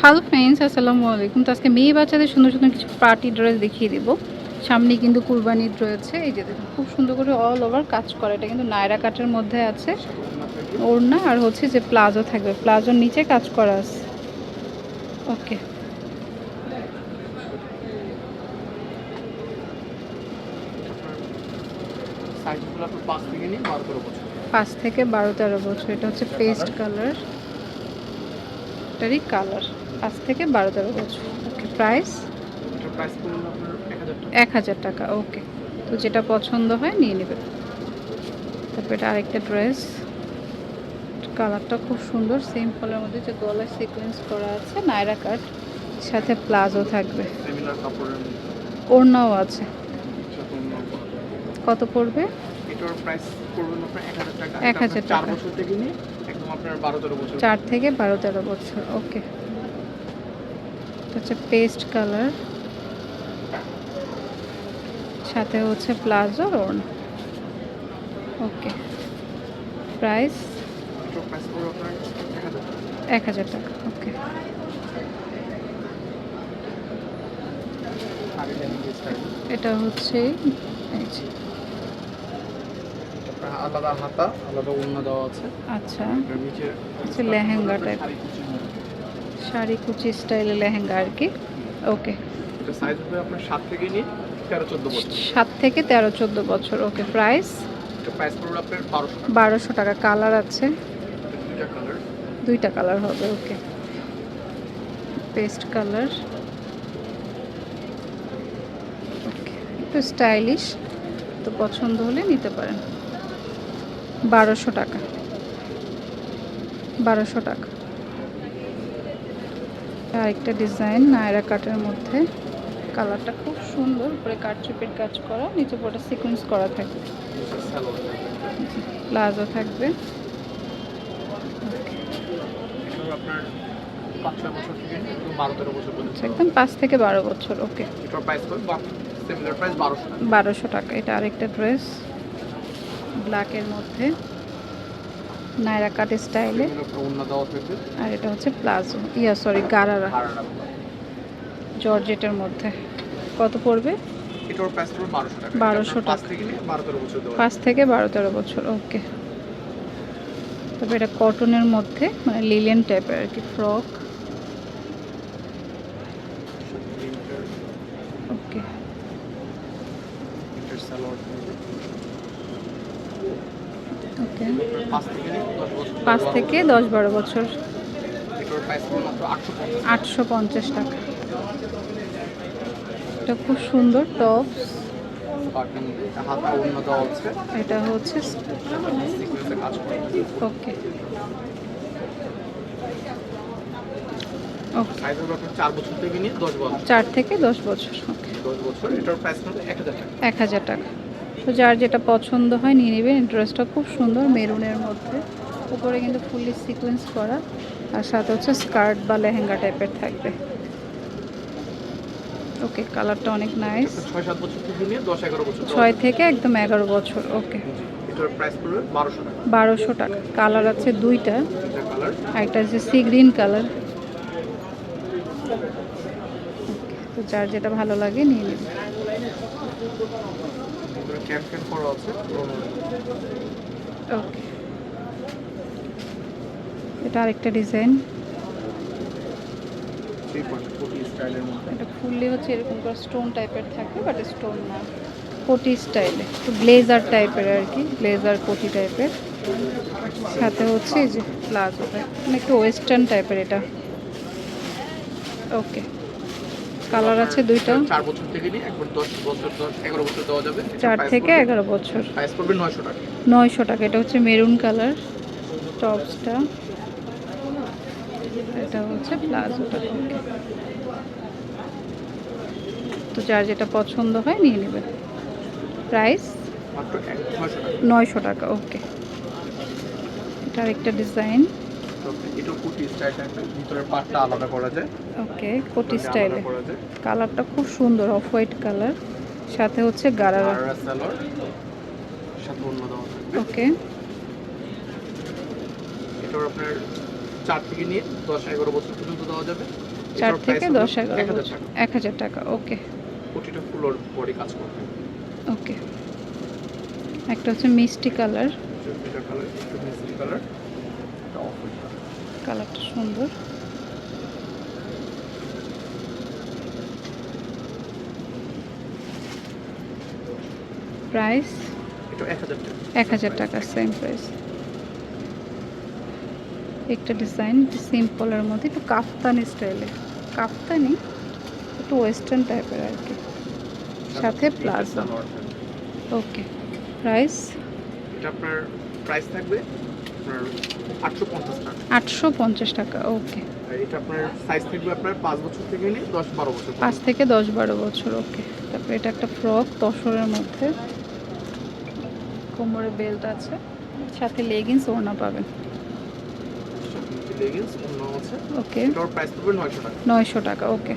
Hello friends আসসালামু আলাইকুম। তো আজকে মেয়ে বাচ্চাদের সুন্দর সুন্দর কিছু পার্টি ড্রেস দেখিয়ে দেবো। সামনে কিন্তু কুরবানির রয়েছে এই যে দেখুন খুব সুন্দর করে অল ওভার কাজ করা। এটা কিন্তু নায়রা কাটের মধ্যে আছে। ওড়না আর হচ্ছে যে প্লাজো থাকবে। প্লাজোর নিচে কাজ করা আছে। ওকে। পাঁচ থেকে বারো তেরো বছর। এটা হচ্ছে পেস্ট কালার এটারই কালার পাঁচ থেকে বারো তেরো বছর। ওকে প্রাইস এক হাজার টাকা। ওকে তো যেটা পছন্দ হয় নিয়ে নেবেন তারপর এটা আরেকটা ড্রেস কালারটা খুব সুন্দর সিম্পলের মধ্যে যে গলায় সিকোয়েন্স করা আছে নায়রা কাট সাথে প্লাজো থাকবে। ওড়নাও আছে। কোনো। কত পড়বে? এটার প্রাইস পড়বে আপনার এক হাজার টাকা। বছর থেকে নিয়ে একদম আপনার বছর। চার থেকে বারো তেরো বছর ওকে হচ্ছে পেস্ট কালার সাথে হচ্ছে প্লাজো ওকে প্রাইস? এক হাজার টাকা ওকে। এটা হচ্ছে আলাদা হাতা আলাদা অন্য দেওয়া আছে। আচ্ছা নিচে লেহেঙ্গা টাইপ শাড়ি কুচি স্টাইলের লেহেঙ্গা আর কি। ওকে সাত থেকে তেরো চোদ্দ বছর। ওকে প্রাইস বারোশো টাকা। কালার আছে? দুইটা কালার হবে ওকে পেস্ট কালার ওকে একটু স্টাইলিশ তো পছন্দ হলে নিতে পারেন। বারোশো টাকা। বারোশো টাকা। আরেকটা ডিজাইন নায়রা কাটের মধ্যে। কালারটা খুব সুন্দর উপরে কাটচুপের কাজ করা নিচে পুরোটা সিকোয়েন্স করা থাকবে। প্লাজো থাকবে। একদম আচ্ছা, একদম পাঁচ থেকে বারো বছর ওকে। বারোশো টাকা। এটা আরেকটা ড্রেস ব্ল্যাকের মধ্যে। নায়রা কাট স্টাইলে। আর এটা হচ্ছে প্লাজো। Yeah sorry gharara. জর্জেটের মধ্যে। কত পড়বে? বারোশো টাকা। 1200 এটা আপনার পাঁচ টাকা। থেকে নিয়ে বারো তেরো বছর দেওয়া। পাঁচ থেকে বারো তেরো বছর ওকে তবে এটা কটনের মধ্যে মানে লিলেন টাইপের আর কি ফ্রক ওকে এটার সালোয়ার থাকবে ওকে আপনার পাঁচ থেকে দশ বারো বছর। আটশো পঞ্চাশ টাকা। এটা খুব সুন্দর টপ এটা হচ্ছে। ওকে চার থেকে দশ বছর। এক হাজার টাকা। তো যার যেটা পছন্দ হয় নিয়ে নেবেন। ড্রেসটা খুব সুন্দর মেরুনের মধ্যে। উপরে কিন্তু ফুললি সিকোয়েন্স করা। আর সাথে হচ্ছে স্কার্ট বা লেহেঙ্গা টাইপের থাকবে। ওকে কালারটা অনেক নাইস ছয় থেকে একদম এগারো বছর ওকে। বারোশো টাকা। কালার আছে দুইটা। আর একটা আছে সি গ্রিন কালার তো যার যেটা ভালো লাগে নিয়ে নেবে ক্যান করা আছে। ওকে। এটা আরেকটা ডিজাইন। এটা ফুললি হচ্ছে এরকম করে স্টোন টাইপের থাকে বাট স্টোন না। কোটি স্টাইলে তো ব্লেজার টাইপের আর কি ব্লেজার কোটি টাইপের। সাথে হচ্ছে যে প্লাজোটা মানে একটু ওয়েস্টার্ন টাইপের এটা। ওকে। কালার আছে দুইটা। চার বছর থেকে নিয়ে একবার দশ বছর দশ এগারো বছর দেওয়া যাবে। চার থেকে এগারো বছর। প্রাইস পড়বে নয়শো টাকা। নয়শো টাকা এটা হচ্ছে মেরুন কালার টপসটা। এটা হচ্ছে প্লাজোটা তো যার যেটা পছন্দ হয় নিয়ে নেবেন প্রাইস মাত্র নয়শো টাকা। ওকে এটা আরেকটা ডিজাইন কুটি স্টাইল ভিতরের আলাদা করা যায়। ওকে কোটি স্টাইলে কালারটা খুব সুন্দর অফ হোয়াইট কালার সাথে হচ্ছে গারারা। সাথে অন্য থাকবে। ওকে আপনার চার থেকে নিয়ে দশ এগারো বছর পর্যন্ত দেওয়া যাবে। চার থেকে price হলো দশ এগারো 1000 টাকা। এক হাজার টাকা ওকে প্রতিটা ফুল বডি কাজ করবে। ওকে একটা হচ্ছে মিষ্টি কালার কালার মিষ্টি কালার এটা অফ কালারটা সুন্দর। প্রাইস? এক হাজার টাকা। সেম প্রাইস একটা ডিজাইন সিম্পলের মধ্যে একটু কাফতানি স্টাইলে কাফতানি একটু ওয়েস্টার্ন টাইপের আর কি। সাথে প্লাজো। ওকে প্রাইস এটা আপনার প্রাইস থাকবে আপনার আটশো পঞ্চাশ টাকা। আটশো পঞ্চাশ টাকা ওকে। এটা আপনার সাইজ থাকবে আপনার পাঁচ বছর থেকে নিয়ে দশ বারো বছর পাঁচ থেকে দশ বারো বছর ওকে। তারপরে এটা একটা ফ্রক তসরের মধ্যে। কোমরে বেল্ট আছে সাথে লেগিংস ওড়না পাবেন। লেগিংস আছে। ওকে। এটার প্রাইস পড়বে টাকা। ওকে।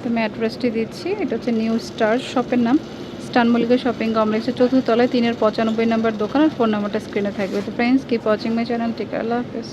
তো আমি অ্যাড্রেসটি দিচ্ছি এটা হচ্ছে নিউ স্টার শপের নাম। স্টান মল্লিকা শপিং কমপ্লেক্সের চতুর্থ তলায় তিনের পঁচানব্বই নম্বর দোকান আর ফোন নাম্বারটা স্ক্রিনে থাকবে। তো friends keep watching my channel টিকা আল্লাহ হাফেজ।